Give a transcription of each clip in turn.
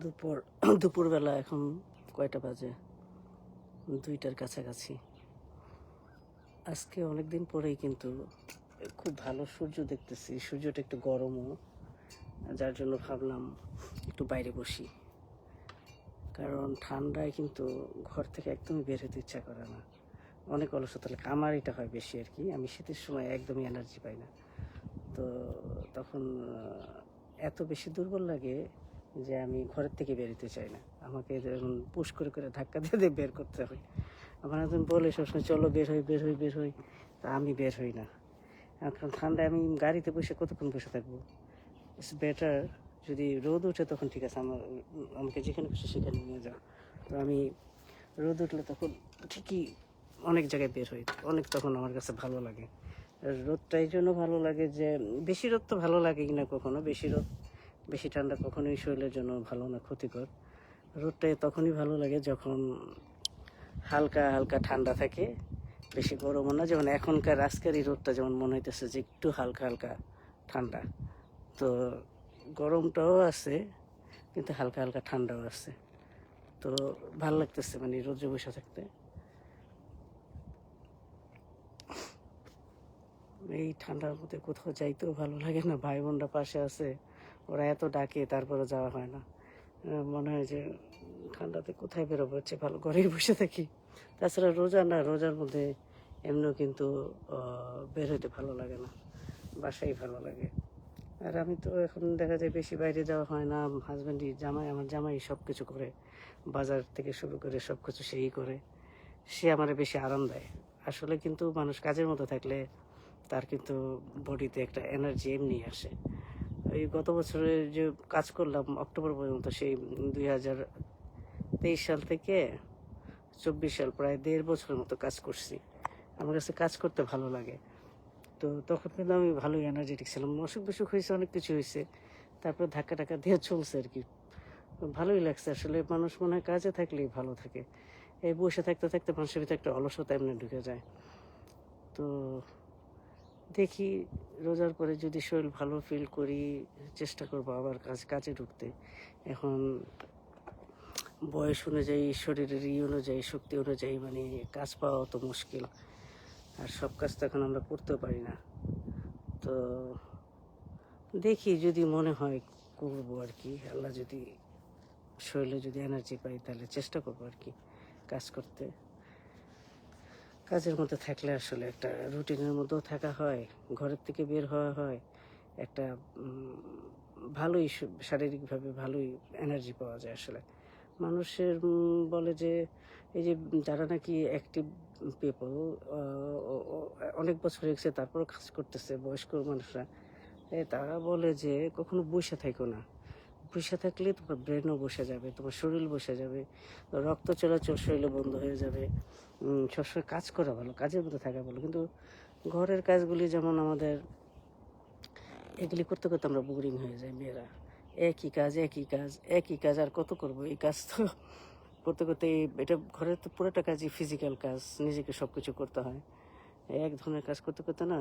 দুপুর, দুপুরবেলা এখন কয়টা বাজে? দুইটার কাছাকাছি। আজকে অনেক দিন পরেই কিন্তু খুব ভালো সূর্য দেখতেছি। সূর্যটা একটু গরমও, যার জন্য ভাবলাম একটু বাইরে বসি। কারণ ঠান্ডায় কিন্তু ঘর থেকে একদমই বের হতে ইচ্ছা করে না। অনেক অলসতা লাগে। আমার এটা হয় বেশি আর কি। আমি শীতের সময় একদমই এনার্জি পাই না। তো তখন এত বেশি দুর্বল লাগে যে আমি ঘরের থেকে বেরোতে চাই না। আমাকে যেমন পুশ করে করে ধাক্কা দিয়ে দিয়ে বের করতে হয়। আমার একজন বলে সবসময়, চলো, বের হই বের হই বের হই। তা আমি বের হই না। এখন ঠান্ডায় আমি গাড়িতে বসে কতক্ষণ বসে থাকব? ইটস বেটার যদি রোদ উঠে তখন ঠিক আছে, আমার, আমাকে যেখানে খুশি সেখানে নিয়ে যাও। তো আমি রোদ উঠলে তখন ঠিকই অনেক জায়গায় বের হই। অনেক তখন আমার কাছে ভালো লাগে। রোদটা এই জন্য ভালো লাগে যে, বেশি রোদ তো ভালো লাগে কিনা কখনো। বেশি রোদ বেশি ঠান্ডা কখনোই শরীরের জন্য ভালো না, ক্ষতিকর। রোদটা তখনই ভালো লাগে যখন হালকা হালকা ঠান্ডা থাকে, বেশি গরমও না। যেমন এখনকার আজকের এই রোদটা যেমন মনে হইতেছে যে একটু হালকা হালকা ঠান্ডা। তো গরমটাও আছে, কিন্তু হালকা হালকা ঠান্ডাও আছে। তো ভালো লাগতেছে মানে রোদে বসে থাকতে। এই ঠান্ডার মধ্যে কোথাও যাইতেও ভালো লাগে না, ভাই বোনরা পাশে আছে। ওরা এত ডাকে, তারপরে যাওয়া হয় না। মনে হয় যে ঠান্ডাতে কোথায় বেরোবো? হচ্ছে ভালো ঘরেই বসে থাকি। তাছাড়া রোজা না, রোজার মধ্যে এমনিও কিন্তু বের হইতে ভালো লাগে না। বাসাই ভালো লাগে। আর আমি তো এখন দেখা যায় বেশি বাইরে যাওয়া হয় না। হাজব্যান্ডই জামাই, আমার জামাই সব কিছু করে। বাজার থেকে শুরু করে সব কিছু সেই করে। সে আমার বেশি আরাম দেয়। আসলে কিন্তু মানুষ কাজের মতো থাকলে তার কিন্তু বডিতে একটা এনার্জি এমনি আসে। এই গত বছরে যে কাজ করলাম, অক্টোবর পর্যন্ত সেই দুই হাজার তেইশ সাল থেকে চব্বিশ সাল, প্রায় দেড় বছরের মতো কাজ করছি। আমার কাছে কাজ করতে ভালো লাগে। তো তখন কিন্তু আমি ভালোই এনার্জেটিক ছিলাম। অসুখ বিসুখ হয়েছে, অনেক কিছু হয়েছে। তারপর ধাক্কা টাক্কা দিয়ে চলছে আর কি। ভালোই লাগছে। আসলে মানুষ মনে হয় কাজে থাকলেই ভালো থাকে। এই বসে থাকতে থাকতে মানুষের ভিতরে একটা অলসতা এমনি ঢুকে যায়। তো দেখি রোজার পরে যদি শরীর ভালো ফিল করি, চেষ্টা করব আবার কাজ, কাজে ঢুকতে। এখন বয়স অনুযায়ী, শরীরের ই অনুযায়ী, শক্তি অনুযায়ী মানে কাজ পাওয়া তো মুশকিল। আর সব কাজ তো এখন আমরা করতেও পারি না। তো দেখি যদি মনে হয় করব আর কি। আল্লাহ যদি শরীরে যদি এনার্জি পাই তাহলে চেষ্টা করব আর কি কাজ করতে। কাজের মধ্যে থাকলে আসলে একটা রুটিনের মধ্যেও থাকা হয়, ঘরের থেকে বের হওয়া হয়, একটা ভালোই শারীরিকভাবে ভালোই এনার্জি পাওয়া যায় আসলে। মানুষের বলে যে, এই যে, যারা নাকি অ্যাক্টিভ পিপল অনেক বছর হয়েছে, তারপরও কাজ করতেছে, বয়স্ক মানুষরা তারা বলে যে, কখনো বসে থাকো না। বসে থাকলে তোমার ব্রেনও বসে যাবে, তোমার শরীর বসে যাবে রক্ত চলাচল শরীরে বন্ধ হয়ে যাবে। সবসময় কাজ করা ভালো, কাজের মধ্যে থাকা ভালো। কিন্তু ঘরের কাজগুলি যেমন আমাদের, এগুলি করতে করতে আমরা বোরিং হয়ে যাই মেয়েরা। একই কাজ একই কাজ একই কাজ, আর কত করব? এই কাজ তো করতে করতে এটা ঘরের তো পুরোটা কাজই ফিজিক্যাল কাজ, নিজেকে সব কিছু করতে হয়। এক ধরনের কাজ করতে করতে না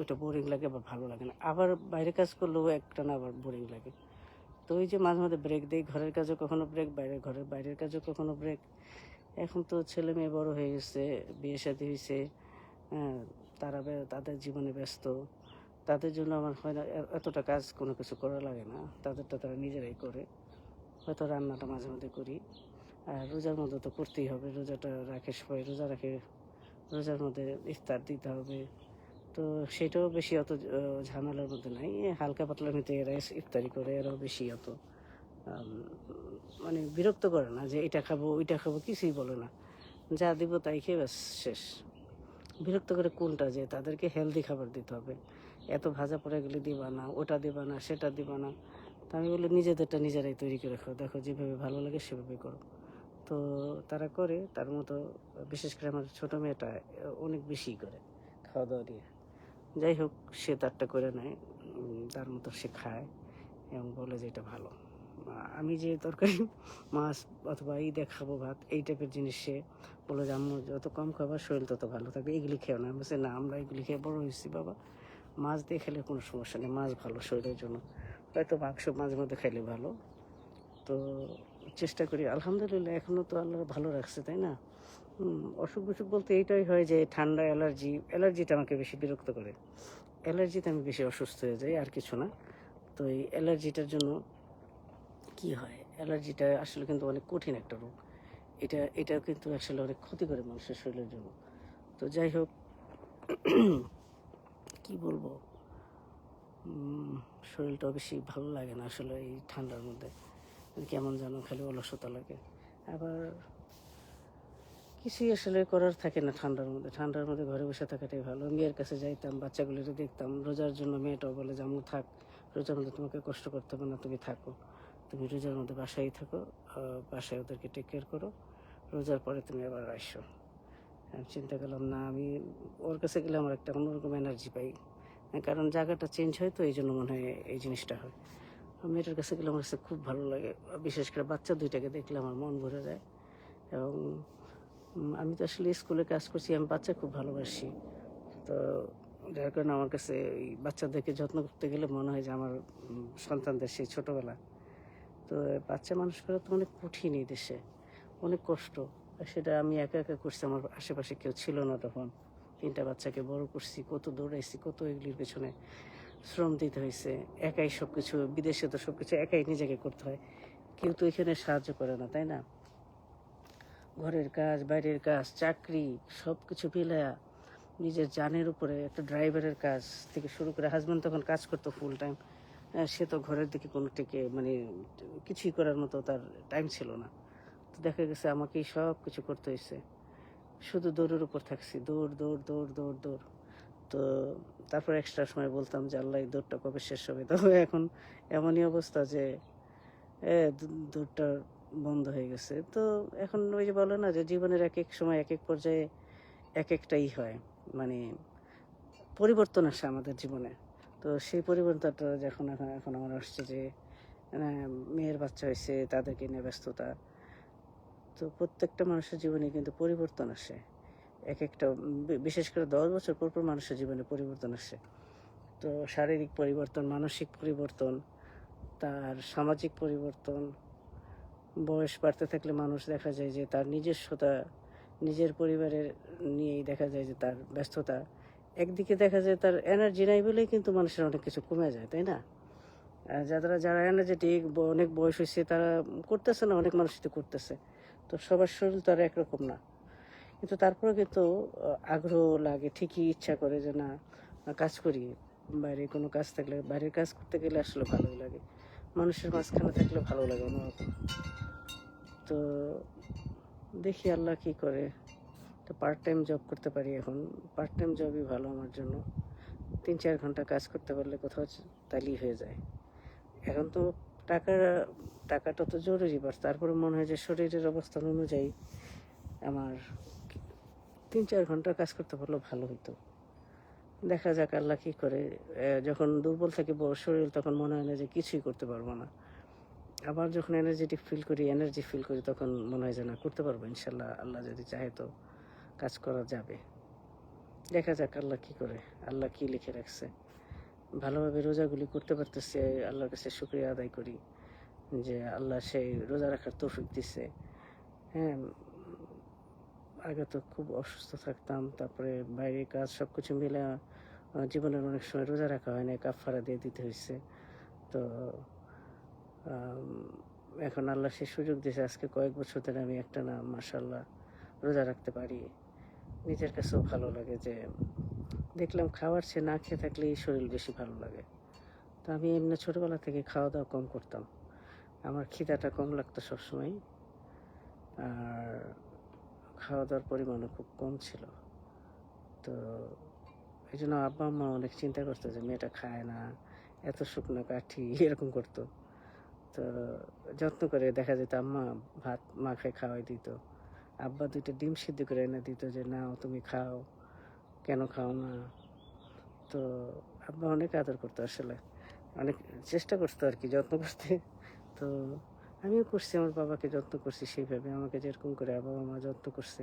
ওইটা বোরিং লাগে বা ভালো লাগে না। আবার বাইরে কাজ করলেও একটা না আবার বোরিং লাগে। তো ওই যে মাঝে মাঝে ব্রেক দেই, ঘরের কাজও কখনো ব্রেক বাইরে, ঘরের, বাইরের কাজও কখনো ব্রেক এখন তো ছেলে মেয়ে বড় হয়ে গেছে, বিয়ে শাদী হয়েছে হ্যাঁ তারা তাদের জীবনে ব্যস্ত। তাদের জন্য আমার হয় না এতটা কাজ কোনো কিছু করা লাগে না। তাদেরটা তারা নিজেরাই করে। হয়তো রান্নাটা মাঝে মধ্যে করি। আর রোজার মধ্যে তো করতেই হবে, রোজাটা রাখে সবাই, রোজা রাখে, রোজার মধ্যে ইফতার দিতে হবে। তো সেটাও বেশি অত ঝামেলার মধ্যে নাই। হালকা পাতলার মধ্যে এরা ইফতারি করে, এরাও বেশি অত মানে বিরক্ত করে না যে এটা খাব, ওইটা খাব, কিছুই বলে না। যা দিব তাই খেয়ে ব্যাস, শেষ। বিরক্ত করে কোনটা যে তাদেরকে হেলদি খাবার দিতে হবে। এত ভাজা পোড়াগুলি দিবা না, ওটা দিবা না, সেটা দিবা না। তা আমি বলি নিজেদেরটা নিজেরাই তৈরি করে খাও। দেখো যেভাবে ভালো লাগে সেভাবে করো। তো তারা করে, তার মতো, বিশেষ করে আমার ছোটো মেয়েটা, অনেক বেশি করে খাওয়া দাওয়া দিয়ে। যাই হোক, সে তারটা করে নেয় তার মতো সে খায় এবং বলে যে এটা ভালো। আমি যে তরকারি, মাছ অথবা এই দেখাবো ভাত, এই টাইপের জিনিস সে বলে যে, আম্মু, যত কম খাবার শরীর তত ভালো থাকবে। এগুলি খেও না। আমি বলছি, না, আমরা এগুলি খেয়ে বড় হয়েছি, বাবা। মাছ দিয়ে খেলে কোনো সমস্যা নেই, মাছ ভালো শরীরের জন্য। হয়তো মাংস মাঝে মধ্যে খাইলে ভালো। তো চেষ্টা করি। আলহামদুলিল্লাহ এখনও তো আল্লাহ ভালো রাখছে, তাই না? অসুখ বিসুখ বলতে এইটাই হয় যে ঠান্ডা অ্যালার্জি, অ্যালার্জিটা আমাকে বেশি বিরক্ত করে। অ্যালার্জিতে আমি বেশি অসুস্থ হয়ে যাই, আর কিছু না। তো এই অ্যালার্জিটার জন্য কি হয়? অ্যালার্জিটা আসলে কিন্তু অনেক কঠিন একটা রোগ। এটা এটা কিন্তু আসলে অনেক ক্ষতি করে মানুষের শরীরের জন্য। তো যাই হোক, কি বলব? শরীরটা বেশি ভালো লাগে না আসলে এই ঠান্ডার মধ্যে। কেমন যেন খালি অলসতা লাগে। আবার কিছুই আসলে করার থাকে না ঠান্ডার মধ্যে। ঠান্ডার মধ্যে ঘরে বসে থাকাটাই ভালো। মেয়ের কাছে যাইতাম বাচ্চাগুলোকে দেখতাম, রোজার জন্য মেয়েটাও বলে যে, আম্মু, থাক। রোজার মধ্যে তোমাকে কষ্ট করতে হবে না, তুমি থাকো। তুমি রোজার মধ্যে বাসায় থাকো বাসায় ওদেরকে টেক কেয়ার করো। রোজার পরে তুমি আবার আসো। আমি চিন্তা করলাম, না, আমি ওর কাছে গেলে আমার একটা অন্যরকম এনার্জি পাই। কারণ জায়গাটা চেঞ্জ হয় তো, এই জন্য মনে হয় এই জিনিসটা হয়। মেয়েটার কাছে গেলে আমার কাছে খুব ভালো লাগে। বিশেষ করে বাচ্চা দুইটাকে দেখলে আমার মন ভরে যায়। এবং আমি তো আসলে স্কুলে কাজ করছি, আমি বাচ্চা খুব ভালোবাসি। তো যার কারণে আমার কাছে এই বাচ্চাদেরকে যত্ন করতে গেলে মনে হয় যে আমার সন্তানদের সেই ছোটোবেলা। তো বাচ্চা মানুষ করা তো অনেক কঠিন এই দেশে, অনেক কষ্ট। সেটা আমি একা একা করছি, আমার আশেপাশে কেউ ছিল না তখন। তিনটা বাচ্চাকে বড় করছি, কত দৌড়াইছি, কত এগুলির পেছনে শ্রম দিতে হয়েছে, একাই সব কিছু বিদেশে তো সব কিছু একাই নিজেকে করতে হয়। কেউ তো এখানে সাহায্য করে না, তাই না? ঘরের কাজ বাইরের কাজ চাকরি সব কিছু মিলায়া নিজের জানের উপরে একটা ড্রাইভারের কাজ থেকে শুরু করে হাজব্যান্ড তখন কাজ করতো ফুল টাইম সে তো ঘরের দিকে কোনো টিকে মানে কিছুই করার মতো তার টাইম ছিল না। তো দেখা গেছে আমাকেই সব কিছু করতে হয়েছে শুধু দৌড়ের উপর থাকছি। দৌড় দৌড় দৌড় দৌড় দৌড়। তো তারপর এক্সট্রা সময় বলতাম যে আল্লাহ দৌড়টা কবে শেষ হবে? তবে এখন এমনই অবস্থা যে এ, দৌ- দৌড়টা বন্ধ হয়ে গেছে। তো এখন ওই যে বলে না যে জীবনের এক এক সময় এক এক পর্যায়ে এক একটাই হয়। মানে পরিবর্তন আসে আমাদের জীবনে। তো সেই পরিবর্তনটা যখন এখন এখন আমার আসছে যে মেয়ের বাচ্চা হয়েছে, তাদেরকে নিয়ে ব্যস্ততা। তো প্রত্যেকটা মানুষের জীবনে কিন্তু পরিবর্তন আসে। এক একটা বিশেষ করে দশ বছর পর পর মানুষের জীবনে পরিবর্তন আসে। তো শারীরিক পরিবর্তন, মানসিক পরিবর্তন, তার সামাজিক পরিবর্তন বয়স বাড়তে থাকলে মানুষ দেখা যায় যে তার নিজস্বতা, নিজের পরিবারের নিয়েই দেখা যায় যে তার ব্যস্ততা। একদিকে দেখা যায় তার এনার্জি নাই বলেই কিন্তু মানুষের অনেক কিছু কমে যায়, তাই না? যারা যারা এনার্জেটিক অনেক বয়স হয়েছে, তারা করতেছে না, অনেক মানুষই তো করতেছে। তো সবার শরীর তো আর একরকম না। কিন্তু তারপরে কিন্তু আগ্রহ লাগে, ঠিকই ইচ্ছা করে যে না কাজ করি। বাইরে কোনো কাজ থাকলে, বাইরের কাজ করতে গেলে আসলে ভালোই লাগে। মানুষের মাঝখানে থাকলে ভালো লাগে অন্যরকম। তো দেখি আল্লাহ কি করে। তো পার্ট টাইম জব করতে পারি এখন। পার্ট টাইম জবই ভালো আমার জন্য। তিন চার ঘণ্টা কাজ করতে পারলে কোথাও তালি হয়ে যায়। এখন তো টাকা, টাকাটা তো জরুরি বাট তারপরে মনে হয় যে শরীরের অবস্থান অনুযায়ী আমার তিন চার ঘণ্টা কাজ করতে পারলেও ভালো হতো দেখা যাক আল্লাহ কী করে। যখন দুর্বল থাকে শরীর, তখন মনে হয় না যে কিছুই করতে পারব না। আবার যখন এনার্জেটিক ফিল করি এনার্জি ফিল করি, তখন মনে হয় যে না, করতে পারব, ইনশাল্লাহ। আল্লাহ যদি চাহে তো কাজ করা যাবে। দেখা যাক আল্লাহ কি করে, আল্লাহ কি লিখে রাখছে। ভালোভাবে রোজাগুলি করতে পারতেছে, আল্লাহর কাছে শুক্রিয়া আদায় করি যে আল্লাহ সেই রোজা রাখার তৌফিক দিচ্ছে হ্যাঁ আগে তো খুব অসুস্থ থাকতাম, তারপরে বাইরে কাজ সব কিছু মিলে জীবনের অনেক সময় রোজা রাখা হয় না কাফারা দিয়ে দিতে হয়েছে তো এখন আল্লাহ সে সুযোগ দিয়েছে, আজকে কয়েক বছর ধরে আমি একটা না মাসাল্লাহ রোজা রাখতে পারি। নিজের কাছেও ভালো লাগে যে, দেখলাম খাওয়ার সে না খেয়ে থাকলে এই শরীর বেশি ভালো লাগে। তো আমি এমনি ছোটোবেলা থেকে খাওয়া দাওয়া কম করতাম। আমার খিদাটা কম লাগতো সবসময়। আর খাওয়া দাওয়ার পরিমাণও খুব কম ছিল। তো এই জন্য আব্বা আম্মা অনেক চিন্তা করতো যে, মেয়েটা খায় না, এত শুকনো কাঠি, এরকম করতো। তো যত্ন করে দেখা যেত আম্মা ভাত মাখায় খাওয়াই দিত। আব্বা দুইটা ডিম সিদ্ধ করে এনে দিত যে নাও তুমি খাও, কেন খাও না? তো আব্বা অনেক আদর করতো আসলে। অনেক চেষ্টা করতো আর কি যত্ন করতে। তো আমিও করছি, আমার বাবাকে যত্ন করছি সেইভাবে। আমাকে যেরকম করে বাবা মা যত্ন করছে,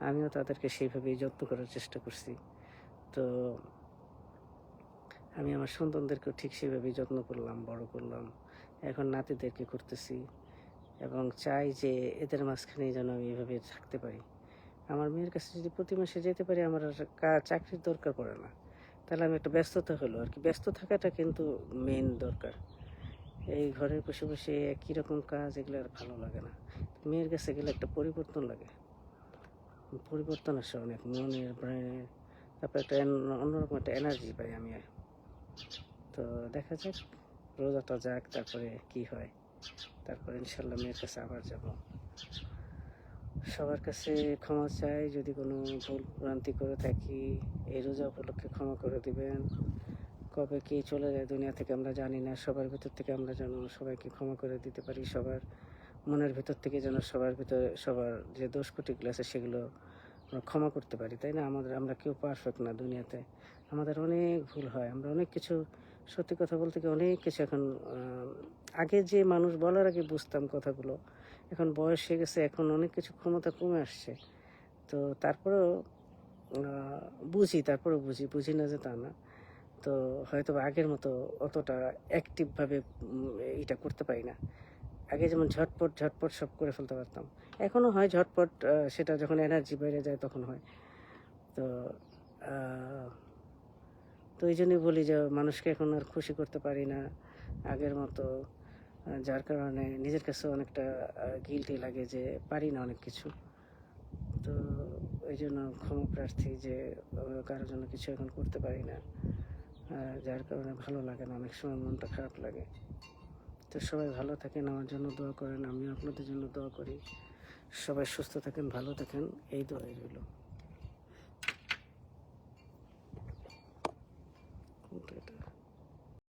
আমিও তাদেরকে সেইভাবেই যত্ন করার চেষ্টা করছি। তো আমি আমার সন্তানদেরকেও ঠিক সেভাবেই যত্ন করলাম, বড় করলাম। এখন নাতিদেরকে করতেছি এবং চাই যে এদের মাঝখানে যেন আমি এভাবে থাকতে পারি। আমার মেয়ের কাছে যদি প্রতি মাসে যেতে পারি, আমার আর চাকরির দরকার পড়ে না। তাহলে আমি একটা ব্যস্ততা হলো। আর কি ব্যস্ত থাকাটা কিন্তু মেন দরকার। এই ঘরের বসে বসে একই রকম কাজ, এগুলো আর ভালো লাগে না। মেয়ের কাছে গেলে একটা পরিবর্তন লাগে। পরিবর্তন আসে অনেক। মনের ব্রেনের তারপর একটা অন্যরকম একটা এনার্জি পাই আমি। তো দেখা যাক। রোজাটা যাক, তারপরে কি হয়? তারপরে ইনশাল্লাহ মেয়ের কাছে আবার যাব। সবার কাছে ক্ষমা চাই, যদি কোনো ভুল ভ্রান্তি করে থাকি, এই রোজা উপলক্ষে ক্ষমা করে দিবেন। কবে কি চলে যায় দুনিয়া থেকে আমরা জানি না, সবার ভিতর থেকে আমরা যেন সবাইকে ক্ষমা করে দিতে পারি, সবার মনের ভিতর থেকে যেন সবার ভিতরে সবার যে দোষ কুটিগুলো আছে সেগুলো আমরা ক্ষমা করতে পারি, তাই না? আমাদের, আমরা কেউ পারফেক্ট না দুনিয়াতে। আমাদের অনেক ভুল হয়, আমরা অনেক কিছু সত্যি কথা বলতে কি অনেক কিছু এখন আগে যে মানুষ বলার আগে বুঝতাম কথাগুলো, এখন বয়স হয়ে গেছে, এখন অনেক কিছু ক্ষমতা কমে আসছে। তো তারপরেও বুঝি তারপরেও বুঝি বুঝি না যে তা না। তো হয়তো আগের মতো অতটা অ্যাক্টিভভাবে এটা করতে পারি না। আগে যেমন ঝটপট ঝটপট সব করে ফেলতে পারতাম। এখনও হয় ঝটপট সেটা যখন এনার্জি বেড়ে যায় তখন হয়। তো তো এই জন্যই বলি যে মানুষকে এখন আর খুশি করতে পারি না আগের মতো যার কারণে নিজের কাছে অনেকটা গিলটি লাগে যে পারি না অনেক কিছু। তো এই জন্য ক্ষমা প্রার্থী যে কারোর জন্য কিছু এখন করতে পারি না। যার কারণে ভালো লাগে না, অনেক সময় মনটা খারাপ লাগে। তো সবাই ভালো থাকেন, আমার জন্য দোয়া করেন, আমিও আপনাদের জন্য দোয়া করি। সবাই সুস্থ থাকেন, ভালো থাকেন, এই দোয়াই রইল। কোনটা এটা?